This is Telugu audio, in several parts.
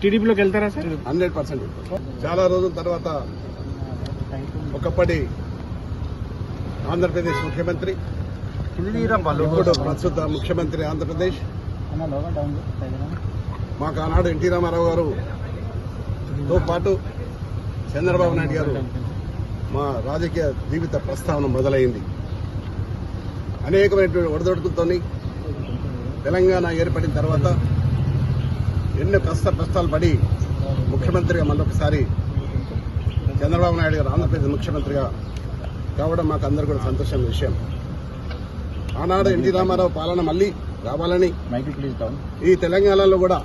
టీడీపీలోకి వెళ్తారా సార్? Hundred percent. చాలా రోజుల తర్వాత ఒకప్పటి ఆంధ్రప్రదేశ్ ముఖ్యమంత్రి ఇప్పుడు ప్రస్తుత ముఖ్యమంత్రి ఆంధ్రప్రదేశ్. మాకు ఆనాడు ఎన్టీ రామారావు గారు తో పాటు చంద్రబాబు నాయుడు గారు మా రాజకీయ జీవిత ప్రస్తావన మొదలైంది. అనేకమైనటువంటి ఒడదొడుకులతోని తెలంగాణ ఏర్పడిన తర్వాత ఎన్నో కష్ట కష్టాలు పడి ముఖ్యమంత్రిగా మళ్ళొకసారి చంద్రబాబు నాయుడు గారు ఆంధ్రప్రదేశ్ ముఖ్యమంత్రిగా కావడం మాకు అందరూ కూడా సంతోషం విషయం. ఆనాడు ఎన్టీ రామారావు పాలన మళ్ళీ రావాలని ఈ తెలంగాణలో కూడా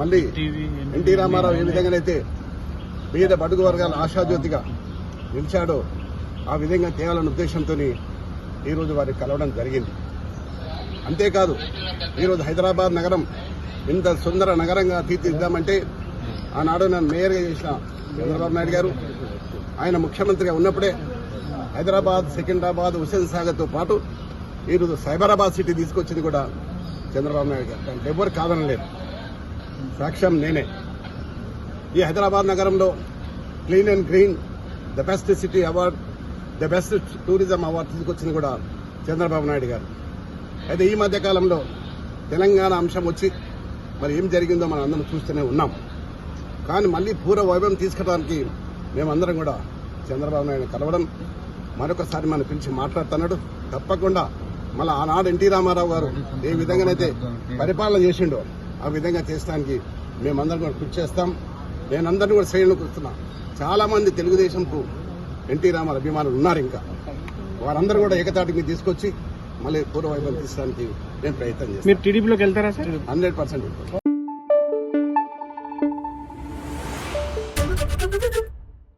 మళ్ళీ ఎన్టీ రామారావు ఏ విధంగానైతే పేద బడుగు వర్గాల ఆశాజ్యోతిగా నిలిచాడో ఆ విధంగా తేవాలన్న ఉద్దేశంతో ఈరోజు వారిని కలవడం జరిగింది. అంతేకాదు ఈరోజు హైదరాబాద్ నగరం ఇంత సుందర నగరంగా తీర్చిదిద్దామంటే ఆనాడు నన్ను మేయర్గా చేసిన చంద్రబాబు నాయుడు గారు ఆయన ముఖ్యమంత్రిగా ఉన్నప్పుడే హైదరాబాద్ సికింద్రాబాద్ హుసేన్ సాగర్తో పాటు ఈరోజు సైబరాబాద్ సిటీ తీసుకొచ్చింది కూడా చంద్రబాబు నాయుడు గారు. దానికి ఎవరు కాదనలేదు. సాక్ష్యం నేనే. ఈ హైదరాబాద్ నగరంలో clean and green the best city award the best tourism award తీసుకొచ్చింది కూడా చంద్రబాబు నాయుడు గారు. అయితే ఈ మధ్యకాలంలో తెలంగాణ అంశం వచ్చి మరి ఏం జరిగిందో మనం అందరం చూస్తూనే ఉన్నాం. కానీ మళ్ళీ పూర్వ వైభవం తీసుకోవడానికి మేమందరం కూడా చంద్రబాబు నాయుడు కలవడం మరొకసారి మనం పిలిచి మాట్లాడుతున్నాడు. తప్పకుండా మళ్ళీ ఆనాడు ఎన్టీ రామారావు గారు ఏ విధంగానైతే పరిపాలన చేసిండో ఆ విధంగా చేసడానికి మేమందరం కూడా కృషి చేస్తాం. నేనందరినీ కూడా శ్రేణులకు వస్తున్నా చాలామంది తెలుగుదేశంకు ఎన్టీ రామారావు అభిమానులు ఉన్నారు ఇంకా. వారందరూ కూడా ఏకతాటికి తీసుకొచ్చి మళ్ళీ పూర్వ వైభవం తీసడానికి నేను ప్రయత్నం చేస్తాను మీరు టీడీపీలోకి వెళ్తారా సార్? Hundred percent